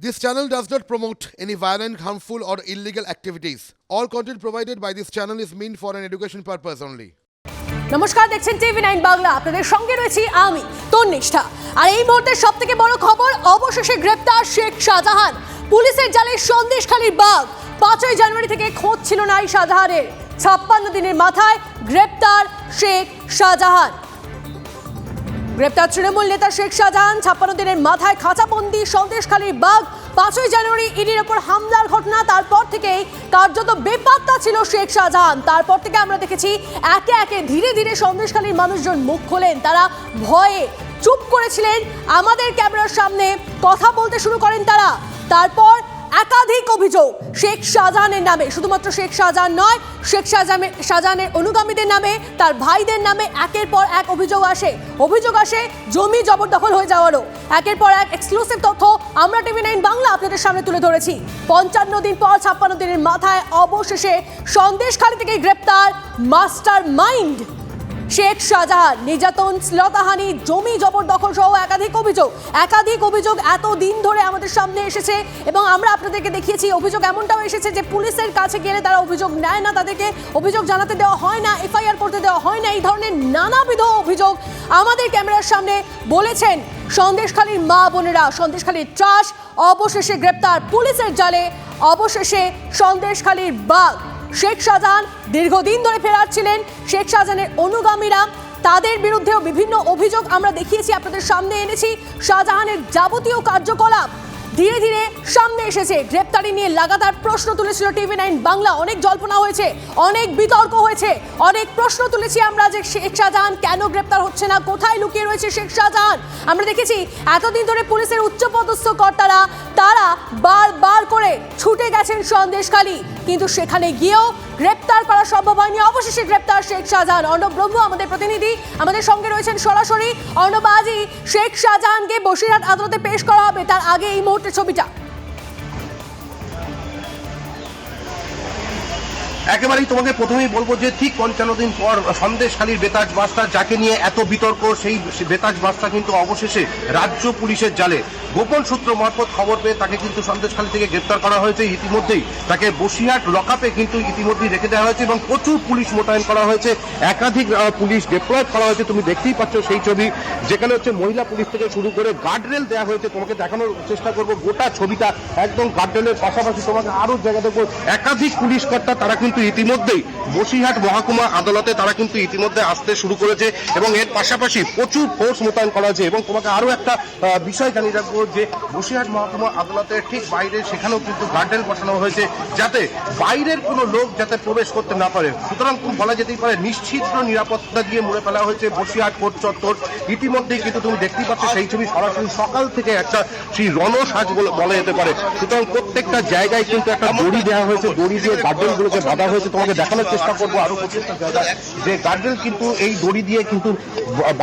This channel does not promote any violent, harmful, or illegal activities. All content provided by this channel is meant for an education purpose only. নমস্কার দেখছেন TV nine Bangla. আপনাদের সঙ্গে রয়েছি আমি তন্নিষ্ঠা। আর এই মুহূর্তে সব থেকে বড় খবর অবশেষে গ্রেপ্তার শেখ শাহজাহান। পুলিশের জালে সন্দেশখালীর বাঘ। পাঁচই জানুয়ারি থেকে খোঁজ ছিল না এই শাহজাহানের। ছাপ্পান্ন দিনের মাথায় গ্রেপ্তার শেখ শাহজাহান। গ্রেপ্তার তৃণমূল নেতা শেখ শাহজাহান, ছাপ্পান্ন দিনের মাথায় খাঁচাবন্দি, সন্দেশখালীর বাঘ। পাঁচই জানুয়ারি ইডির ওপর হামলার ঘটনা, তারপর থেকেই কার্যত বেপাত্তা ছিল শেখ শাহজাহান। তারপর থেকে আমরা দেখেছি একে একে ধীরে ধীরে সন্দেশখালীর মানুষজন মুখ খোলেন। তারা ভয়ে চুপ করেছিলেন। আমাদের ক্যামেরার সামনে কথা বলতে শুরু করেন তারা। তারপর একাধিক অভিযোগ। শেখ শাহজাহানের নামে, শুধুমাত্র শেখ শাহজাহান নয়, শেখ শাহজাহানের শাহজাহানের অনুগামীদের নামে, তার ভাইদের নামে একের পর এক অভিযোগ আসে। অভিযোগ আসে জমি জবরদখল হয়ে যাওয়ারও। একের পর এক এক্সক্লুসিভ তথ্য আমরা টিভি নাইন বাংলা আপনাদের সামনে তুলে ধরেছি। পঞ্চান্ন দিন পর ছাপ্পান্ন দিনের মাথায় অবশেষে সন্দেশখালী থেকে গ্রেপ্তার মাস্টার মাইন্ড শেখ শাহজাহান, নির্যাতন, শ্লতাহানি, জমি জবরদখল সহ একাধিক অভিযোগ। একাধিক অভিযোগ এত দিন ধরে আমাদের সামনে এসেছে এবং আমরা আপনাদেরকে দেখিয়েছি, অভিযোগ এমনটাও এসেছে যে পুলিশের কাছে গেলে তারা অভিযোগ নেয় না তাদেরকে। অভিযোগ জানাতে দেওয়া হয় না, এফআইআর করতে দেওয়া হয় না, এই ধরনের নানাবিধ অভিযোগ আমাদের ক্যামেরার সামনে বলেছেন সন্দেশখালীর মা বোনেরা। সন্দেশখালীর ত্রাস, অবশেষে গ্রেপ্তার পুলিশের জালে, অবশেষে সন্দেশখালীর বাঘ। শেখ শাহজাহান দীর্ঘদিন ধরে ফেরাচ্ছিলেন শেখ শাহজাহানের অনুগামীরা তাদের বিরুদ্ধেও বিভিন্ন অভিযোগ আমরা দেখিয়েছি, আপনাদের সামনে এনেছি। শাহজাহানের যাবতীয় কার্যকলাপ ধীরে ধীরে সামনে এসেছে। গ্রেপ্তারি নিয়ে লাগাতার প্রশ্ন তুলেছিল টিভি নাইন বাংলা। অনেক জল্পনা হয়েছে, অনেক বিতর্ক হয়েছে, অনেক প্রশ্ন তুলেছি আমরা যে শেখ শাহজাহান কেন গ্রেপ্তার হচ্ছে না, কোথায় লুকিয়ে রয়েছে শেখ শাহজাহান? আমরা দেখেছি এতদিন ধরে পুলিশের উচ্চপদস্থ কর্তারা, তারা বারবার করে ছুটে গেছেন সন্দেশখালী। কিন্তু সেখানে গিয়েও গ্রেপ্তার করা সম্ভব হয়নি। অবশেষে গ্রেপ্তার শেখ শাহজাহান। অর্ণব ব্রহ্ম আমাদের প্রতিনিধি। আমাদের সঙ্গে রয়েছেন সরাসরি অর্ণব আজই শেখ শাহজাহানকে বসিরহাট আদালতে পেশ করা হবে। তার আগে এই মুহূর্তে ছবিটা। একেবারেই তোমাকে প্রথমেই বলব যে ঠিক পঞ্চান্ন দিন পর সন্দেশখালীর বেতাজ মাস্টার যাকে নিয়ে এত বিতর্ক, সেই বেতাজ মাস্টার কিন্তু অবশেষে রাজ্য পুলিশের জালে। গোপন সূত্র মারফত খবর পেয়ে তাকে কিন্তু সন্দেশখালী থেকে গ্রেপ্তার করা হয়েছে। ইতিমধ্যেই তাকে বসিরহাট লকআপে কিন্তু ইতিমধ্যেই রেখে দেওয়া হয়েছে এবং প্রচুর পুলিশ মোতায়েন করা হয়েছে। একাধিক পুলিশ ডিপ্লয়েড করা হয়েছে, তুমি দেখতেই পাচ্ছ সেই ছবি। যেখানে হচ্ছে মহিলা পুলিশ থেকে শুরু করে গার্ডরেল দেওয়া হয়েছে। তোমাকে দেখানোর চেষ্টা করব, গোটা ছবিটা একদম গার্ডরেলের পাশাপাশি তোমাকে আরও জায়গা দেখব। একাধিক পুলিশ কর্তা, তারা কিন্তু ইতিমধ্যেই বসিরহাট মহকুমা আদালতে তারা কিন্তু ইতিমধ্যে আসতে শুরু করেছে এবং এর পাশাপাশি প্রচুর ফোর্স মোতায়েন করা হয়েছে। এবং তোমাকে আরও একটা বিষয় জানিয়ে রাখব যে বসিরহাট মহকুমা আদালতের ঠিক বাইরে সেখানেও কিন্তু গার্ডেন বসানো হয়েছে যাতে বাইরের কোনো লোক যাতে প্রবেশ করতে না পারে। সুতরাং খুব বলা যেতেই পারে নিশ্চিদ্র নিরাপত্তা দিয়ে মুড়ে ফেলা হয়েছে বসিরহাট কোর্ট চত্বর। ইতিমধ্যেই কিন্তু তুমি দেখতেই পাচ্ছ সেই ছবি সরাসরি সকাল থেকে একটা সেই রণসাজ বলা যেতে পারে। সুতরাং প্রত্যেকটা জায়গায় কিন্তু একটা দড়ি দেওয়া হয়েছে, দড়ি দিয়ে গার্ডেন গুলোকে বাঁধা হয়েছে। তোমাকে দেখানোর চেষ্টা করব আরও প্রত্যেকটা জায়গায়। যে গার্ডেন কিন্তু এই দড়ি দিয়ে কিন্তু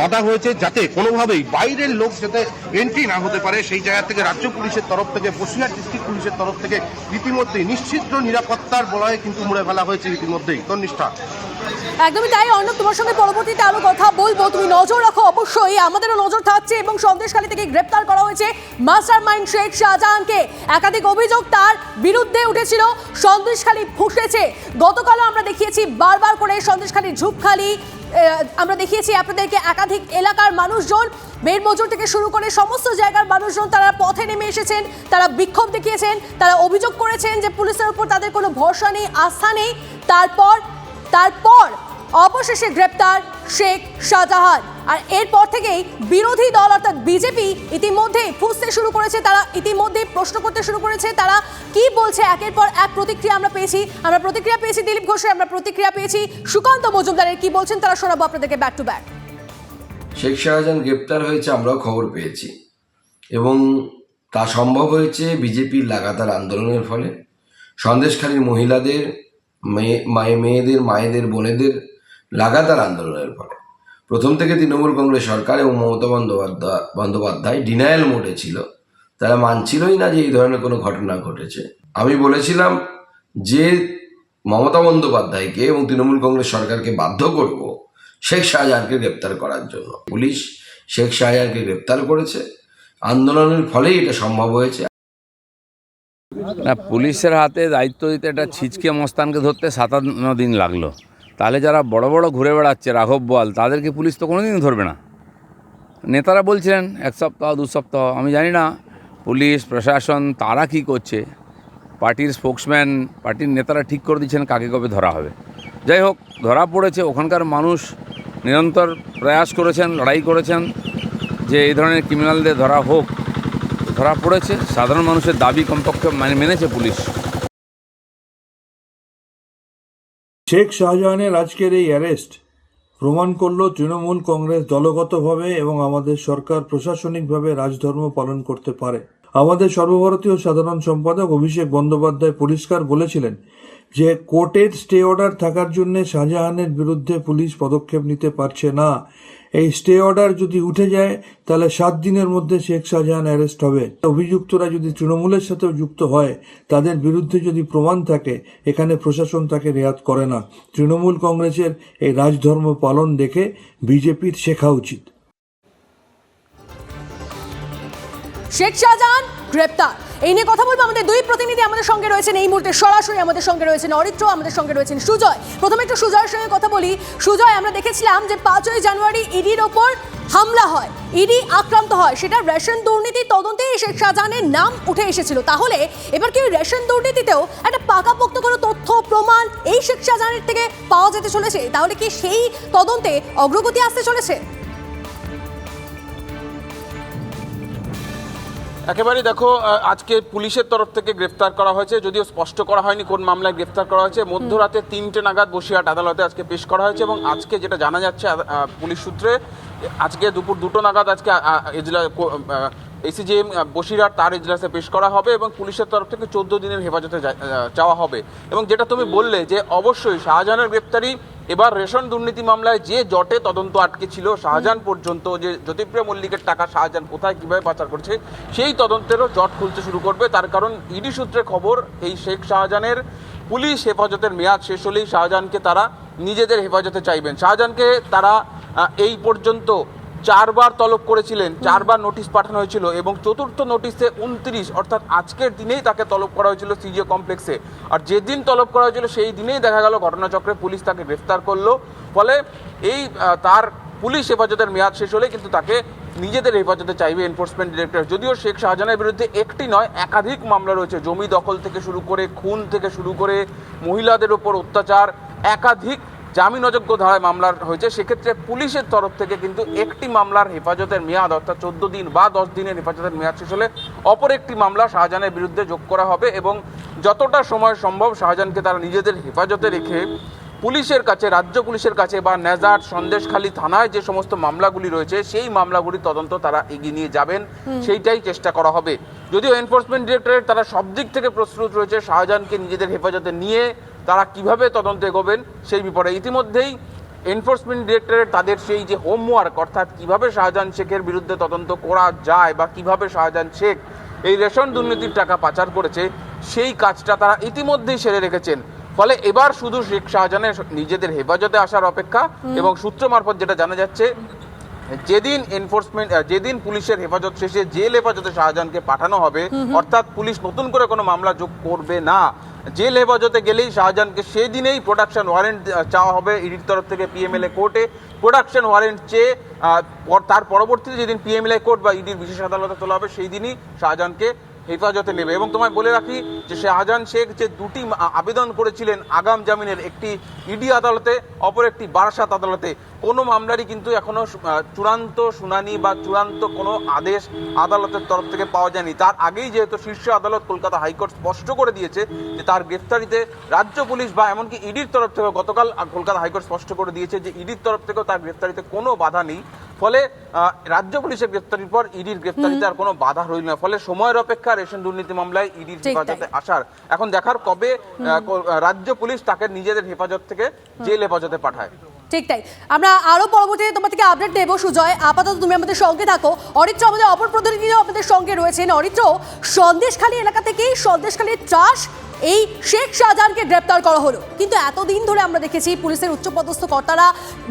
বাঁধা হয়েছে যাতে কোনোভাবেই বাইরের লোক যাতে এন্ট্রি না হতে পারে, সেই জায়গা থেকে রাজ্য পুলিশের তরফ থেকে, বসিরহাট ডিস্ট্রিক্ট পুলিশের তরফ থেকে ইতিমধ্যেই নিশ্চিত নিরাপত্তার বলয়ে কিন্তু মুড়ে ফেলা হয়েছে ইতিমধ্যেই। তন্নিষ্ঠা একদমই তাই, অর্ণব, তোমার সঙ্গে পরবর্তীতে আরও কথা বলব। তুমি নজর রাখো, অবশ্যই আমাদেরও নজর থাকছে এবং সন্দেশখালী থেকে গ্রেপ্তার করা হয়েছে মাস্টার মাইন্ড শেখ শাহজাহানকে। একাধিক অভিযোগ তার বিরুদ্ধে উঠেছিল, সন্দেশখালী ফুসেছে গতকালও আমরা দেখিয়েছি, বারবার করে সন্দেশখালী ঝুপখালী আমরা দেখিয়েছি আপনাদেরকে একাধিক এলাকার মানুষজন বের মজুর থেকে শুরু করে সমস্ত জায়গার মানুষজন তারা পথে নেমে এসেছেন, তারা বিক্ষোভ দেখিয়েছেন, তারা অভিযোগ করেছেন যে পুলিশের উপর তাদের কোনো ভরসা নেই, আস্থা নেই। তারপর তারপর অবশেষে গ্রেপ্তার শেখ শাহজাহান। আর এরপর থেকেই বিরোধী দল অর্থাৎ বিজেপি ইতিমধ্যে ফুসতে শুরু করেছে, তারা ইতিমধ্যে প্রশ্ন করতে শুরু করেছে, তারা কি বলছে, একের পর এক প্রতিক্রিয়া আমরা পেয়েছি। আমরা প্রতিক্রিয়া পেয়েছি দিলীপ ঘোষের, আমরা প্রতিক্রিয়া পেয়েছি সুকান্ত মজুমদারের, কি বলছেন তারা শোনাবো আপনাদেরকে back to back Sheikh Shahjahan গ্রেপ্তার হয়েছে, আমরাও খবর পেয়েছি। এবং তা সম্ভব হয়েছে বিজেপির লাগাতার আন্দোলনের ফলে। সন্দেশখালীর মহিলাদের মেয়ে, মায়ে, মেয়েদের, মায়েদের, বোনেদের লাগাতার আন্দোলনের ফলে। প্রথম থেকে তৃণমূল কংগ্রেস সরকার এবং মমতা বন্দ্যোপাধ্যায় বন্দ্যোপাধ্যায় ডিনায়াল মোডে ছিল। তারা মানছিলই না যে এই ধরনের কোনো ঘটনা ঘটেছে। আমি বলেছিলাম যে মমতা বন্দ্যোপাধ্যায়কে এবং তৃণমূল কংগ্রেস সরকারকে বাধ্য করব শেখ শাহজাহানকে গ্রেপ্তার করার জন্য। পুলিশ শেখ শাহজাহানকে গ্রেপ্তার করেছে। আন্দোলনের ফলেই এটা সম্ভব হয়েছে। না, পুলিশের হাতে দায়িত্ব দিতে একটা ছিচকে মস্তানকে ধরতে সাতান্ন দিন লাগল। তাহলে যারা বড় বড় ঘুরে বেড়াচ্ছে, রাঘব বল তাদেরকে পুলিশ তো কোনোদিন ধরবে না। নেতারা বলছিলেন, এক সপ্তাহ, দু সপ্তাহ, আমি জানি না, পুলিশ, প্রশাসন, তারা কি করছে? পার্টির স্পোক্সম্যান, পার্টির নেতারা ঠিক করে দিচ্ছেন কাকে কবে ধরা হবে। যাই হোক, ধরা পড়েছে, ওখানকার মানুষ নিরন্তর প্রয়াস করেছেন, লড়াই করেছেন যে এই ধরনের ক্রিমিনালদের ধরা হোক। ধরা পড়েছে, সাধারণ মানুষের দাবি কমপক্ষে মানে মেনেছে পুলিশ। শেখ শাহজাহানের আজকের এই অ্যারেস্ট প্রমাণ করল তৃণমূল কংগ্রেস দলগতভাবে এবং আমাদের সরকার প্রশাসনিকভাবে রাজধর্ম পালন করতে পারে। আমাদের সর্বভারতীয় সাধারণ সম্পাদক অভিষেক বন্দ্যোপাধ্যায় পরিষ্কার বলেছিলেন যে কোর্টের স্টে অর্ডার থাকার জন্য শাহজাহানের বিরুদ্ধে পুলিশ পদক্ষেপ নিতে পারছে না। এই স্টে অর্ডার যদি উঠে যায়, তাহলে সাত দিনের মধ্যে শেখ শাহজাহান অ্যারেস্ট হবে। অভিযুক্তরা যদি তৃণমূলের সাথেও যুক্ত হয়, তাদের বিরুদ্ধে যদি প্রমাণ থাকে, এখানে প্রশাসন তাকে রেয়াত করে না। তৃণমূল কংগ্রেসের এই রাজধর্ম পালন দেখে বিজেপির শেখা উচিত। শেখ শাহজাহান গ্রেপ্তার। এই নিয়ে কথা বলব আমাদের দুই প্রতিনিধি আমাদের সঙ্গে রয়েছেন এই মুহূর্তে। সরাসরি আমাদের সঙ্গে রয়েছেন অরিত্র, আমাদের সঙ্গে রয়েছেন সুজয়। প্রথমে একটু সুজয়ের সঙ্গে কথা বলি। সুজয়, আমরা দেখেছিলাম যে পাঁচই জানুয়ারি ইডির ওপর হামলা হয়। ইডি আক্রান্ত হয়। সেটা রেশন দুর্নীতি তদন্তে শেখ শাহজাহানের নাম উঠে এসেছিল। তাহলে এবার কি রেশন দুর্নীতিতেও একটা পাকাপোক্ত কোনো তথ্য প্রমাণ এই শেখ শাহজাহানের থেকে পাওয়া যেতে চলেছে? তাহলে কি সেই তদন্তে অগ্রগতি আসতে চলেছে? একেবারেই দেখো আজকে পুলিশের তরফ থেকে গ্রেফতার করা হয়েছে, যদিও স্পষ্ট করা হয়নি কোন মামলায় গ্রেফতার করা হয়েছে। মধ্যরাতে তিনটে নাগাদ বসিরহাট আদালতে আজকে পেশ করা হয়েছে এবং আজকে যেটা জানা যাচ্ছে পুলিশ সূত্রে, আজকে দুপুর দুটো নাগাদ আজকে এজলা এসিজিএম বসিরহাট তার এজলাসে পেশ করা হবে এবং পুলিশের তরফ থেকে চোদ্দ দিনের হেফাজতে চাওয়া হবে। এবং যেটা তুমি বললে যে অবশ্যই শাহজাহানের গ্রেপ্তারি এবার রেশন দুর্নীতি মামলায় যে জটে তদন্ত আটকে ছিল, শাহজাহান পর্যন্ত যে জ্যোতিপ্রিয় মল্লিকের টাকা শাহজাহান কোথায়, কীভাবে পাচার করছে, সেই তদন্তেরও জট খুলতে শুরু করবে। তার কারণ ইডি সূত্রে খবর, এই শেখ শাহজাহানের পুলিশ হেফাজতের মেয়াদ শেষ হলেই শাহজাহানকে তারা নিজেদের হেফাজতে চাইবেন। শাহজাহানকে তারা এই পর্যন্ত চারবার তলব করেছিলেন, চারবার নোটিশ পাঠানো হয়েছিল এবং চতুর্থ নোটিশে উনত্রিশ, অর্থাৎ আজকের দিনেই তাকে তলব করা হয়েছিল সিজিও কমপ্লেক্সে আর যেদিন তলব করা হয়েছিল সেই দিনেই দেখা গেল ঘটনাচক্রে পুলিশ তাকে গ্রেফতার করল। ফলে এই তার পুলিশ হেফাজতের মেয়াদ শেষ হলে কিন্তু তাকে নিজেদের হেফাজতে চাইবে এনফোর্সমেন্ট ডিরেক্টর যদিও শেখ শাহজাহানের বিরুদ্ধে একটি নয়, একাধিক মামলা রয়েছে। জমি দখল থেকে শুরু করে, খুন থেকে শুরু করে, মহিলাদের ওপর অত্যাচার, একাধিক জামিন অযোগ্য ধারায় মামলা হয়েছে। সেক্ষেত্রে পুলিশের তরফ থেকে কিন্তু একটি মামলার হেফাজতের মেয়াদ অর্থাৎ চোদ্দ দিন বা দশ দিনের হেফাজতের মেয়াদ শেষ হলে অপর একটি মামলা শাহজাহানের বিরুদ্ধে যোগ করা হবে এবং যতটা সময় সম্ভব শাহজাহানকে তারা নিজেদের হেফাজতে রেখে পুলিশের কাছে রাজ্য পুলিশের কাছে বা নেজার সন্দেশখালী থানায় যে সমস্ত মামলাগুলি রয়েছে সেই মামলাগুলির তদন্ত তারা এগিয়ে নিয়ে যাবেন। সেইটাই চেষ্টা করা হবে। যদিও এনফোর্সমেন্ট ডিরেক্টরেট তারা সব দিক থেকে প্রস্তুত রয়েছে শাহজাহানকে নিজেদের হেফাজতে নিয়ে তারা কীভাবে তদন্ত এগোবেন সেই ব্যাপারে ইতিমধ্যেই এনফোর্সমেন্ট ডিরেক্টরেট তাদের সেই যে হোমওয়ার্ক অর্থাৎ কীভাবে শাহজাহান শেখের বিরুদ্ধে তদন্ত করা যায় বা কীভাবে শাহজাহান শেখ এই রেশন দুর্নীতির টাকা পাচার করেছে সেই কাজটা তারা ইতিমধ্যেই সেরে রেখেছেন। ফলে এবার শুধু শেখ শাহজাহানের নিজেদের হেফাজতে আসার অপেক্ষা এবং সূত্র মারফত যেটা জানা যাচ্ছে যেদিন এনফোর্সমেন্ট যেদিন পুলিশের হেফাজত শেষে জেল হেফাজতে শাহজাহানকে পাঠানো হবে অর্থাৎ পুলিশ নতুন করে কোনো মামলা যোগ করবে না। জেল হেফাজতে গেলেই শাহজাহানকে সেই দিনেই প্রোডাকশন ওয়ারেন্ট চাওয়া হবে ইডির তরফ থেকে পিএমএলএ কোর্টে প্রোডাকশন ওয়ারেন্ট চেয়ে তার পরবর্তীতে যেদিন পিএমএলএ কোর্ট বা ইডির বিশেষ আদালতে তোলা হবে সেই দিনই শাহজাহানকে হেফাজতে নেবে। এবং তোমায় বলে রাখি যে শাহজাহান শেখ যে দুটি আবেদন করেছিলেন আগাম জামিনের একটি ইডি আদালতে, অপর একটি বারাসাত আদালতে কোনো মামলারই কিন্তু এখনও চূড়ান্ত শুনানি বা চূড়ান্ত কোনো আদেশ আদালতের তরফ থেকে পাওয়া যায়নি। তার আগেই যেহেতু শীর্ষ আদালত কলকাতা হাইকোর্ট স্পষ্ট করে দিয়েছে যে তার গ্রেফতারিতে রাজ্য পুলিশ বা এমনকি ইডির তরফ থেকে গতকাল কলকাতা হাইকোর্ট স্পষ্ট করে দিয়েছে যে ইডির তরফ থেকেও তার গ্রেফতারিতে কোনো বাধা নেই। ফলে রাজ্য পুলিশের গ্রেফতারির পর ইডির গ্রেফতারিতে আর কোনো বাধা রইল না। ফলে সময়ের অপেক্ষা রেশন দুর্নীতি মামলায় ইডির হেফাজতে আসার। এখন দেখার কবে রাজ্য পুলিশ তাকে নিজেদের হেফাজত থেকে জেল হেফাজতে পাঠায়। ঠিক তাই। আমরা আরও পরবর্তীতে তোমার থেকে আপডেট নেব সুজয়, আপাতত তুমি আমাদের সঙ্গে থাকো। অরিত্র আমাদের অপর প্রতিনিধিও আমাদের সঙ্গে রয়েছেন। অরিত্র, সন্দেশখালী এলাকা থেকেই সন্দেশখালীর চাষ এই শেখ শাহজাহানকে গ্রেপ্তার করা হলো। কিন্তু এতদিন ধরে আমরা দেখেছি পুলিশের উচ্চপদস্থ কর্তারা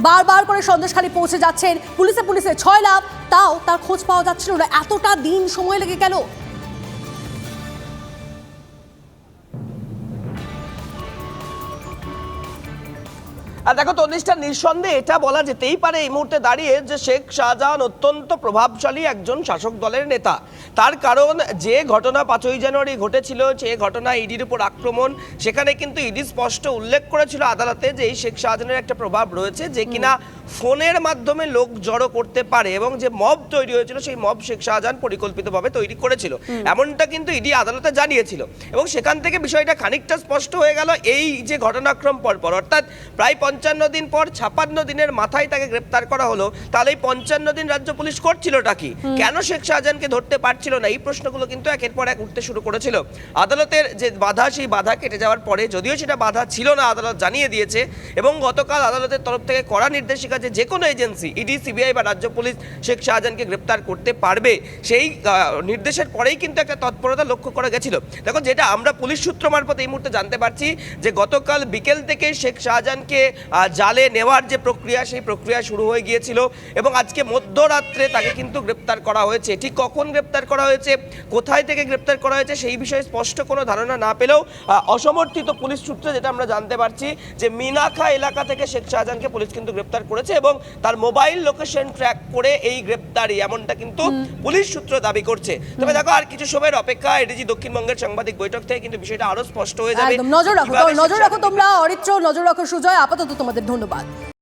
বারবার করে সন্দেশখালী পৌঁছে যাচ্ছেন। পুলিশে পুলিশে ছয় লাভ, তাও তার খোঁজ পাওয়া যাচ্ছিল না। এতটা দিন সময় লেগে গেল। আর দেখো তনিষ্ঠা নিঃসন্দেহে এটা বলা যেতেই পারে এই মুহূর্তে দাঁড়িয়ে যে শেখ শাহজাহান অত্যন্ত প্রভাবশালী একজন শাসক দলের নেতা। তার কারণ যে ঘটনা পাঁচই জানুয়ারি ঘটেছিল যে ঘটনা ইডির উপর আক্রমণ সেখানে কিন্তু ইডি স্পষ্ট উল্লেখ করেছিল আদালতে যে এই শেখ শাহজাহানের একটা প্রভাব রয়েছে যে কিনা ফোনের মাধ্যমে লোক জড়ো করতে পারে এবং যে মব তৈরি হয়েছিল সেই মব শেখ শাহজাহান পরিকল্পিতভাবে তৈরি করেছিল। এমনটা কিন্তু ইডি আদালতে জানিয়েছিল। এবং সেখান থেকে বিষয়টা খানিকটা স্পষ্ট হয়ে গেল এই যে ঘটনাক্রম পরপর। অর্থাৎ প্রায় পঞ্চান্ন দিন পর ছাপান্ন দিনের মাথায় তাকে গ্রেপ্তার করা হলো। তাহলে এই পঞ্চান্ন দিন রাজ্য পুলিশ করছিলটা কি? কেন শেখ শাহজাহানকে ধরতে পারছিল না? এই প্রশ্নগুলো কিন্তু একের পর এক উঠতে শুরু করেছিল। আদালতের যে বাধা সেই বাধা কেটে যাওয়ার পরে যদিও সেটা বাধা ছিল না আদালত জানিয়ে দিয়েছে এবং গতকাল আদালতের তরফ থেকে কড়া নির্দেশিকা যে যে কোনো এজেন্সি ইডি সিবিআই বা রাজ্য পুলিশ শেখ শাহজাহানকে গ্রেপ্তার করতে পারবে সেই নির্দেশের পরেই কিন্তু একটা তৎপরতা লক্ষ্য করা গেছিল। দেখো যেটা আমরা পুলিশ সূত্র মারফত এই মুহূর্তে জানতে পারছি যে গতকাল বিকেল থেকে শেখ শাহজাহানকে জালে নেওয়ার যে প্রক্রিয়া সেই প্রক্রিয়া শুরু হয়ে গিয়েছিল এবং আজকে মধ্যরাত্রে তাকে কিন্তু গ্রেপ্তার করা হয়েছে। ঠিক কখন গ্রেপ্তার করা হয়েছে কোথায় থেকে গ্রেপ্তার করা হয়েছে সেই বিষয়ে স্পষ্ট কোনো ধারণা না পেলেও অসমর্থিত পুলিশ সূত্রে যেটা আমরা জানতে পারছি যে মিনাখা এলাকা থেকে শেখ শাহজাহানকে পুলিশ কিন্তু গ্রেপ্তার করেছে এবং তার মোবাইল লোকেশন ট্র্যাক করে এই গ্রেপ্তারি এমনটা কিন্তু পুলিশ সূত্র দাবি করছে। তবে দেখো আর কিছু সময়ের অপেক্ষা এডিজি দক্ষিণবঙ্গের সাংবাদিক বৈঠক থেকে কিন্তু বিষয়টা আরও স্পষ্ট হয়ে যাবে। নজর রাখো নজর রাখো তোমরা অরিত্র নজর রাখো সুজয় আপাতত তোমাদের ধন্যবাদ।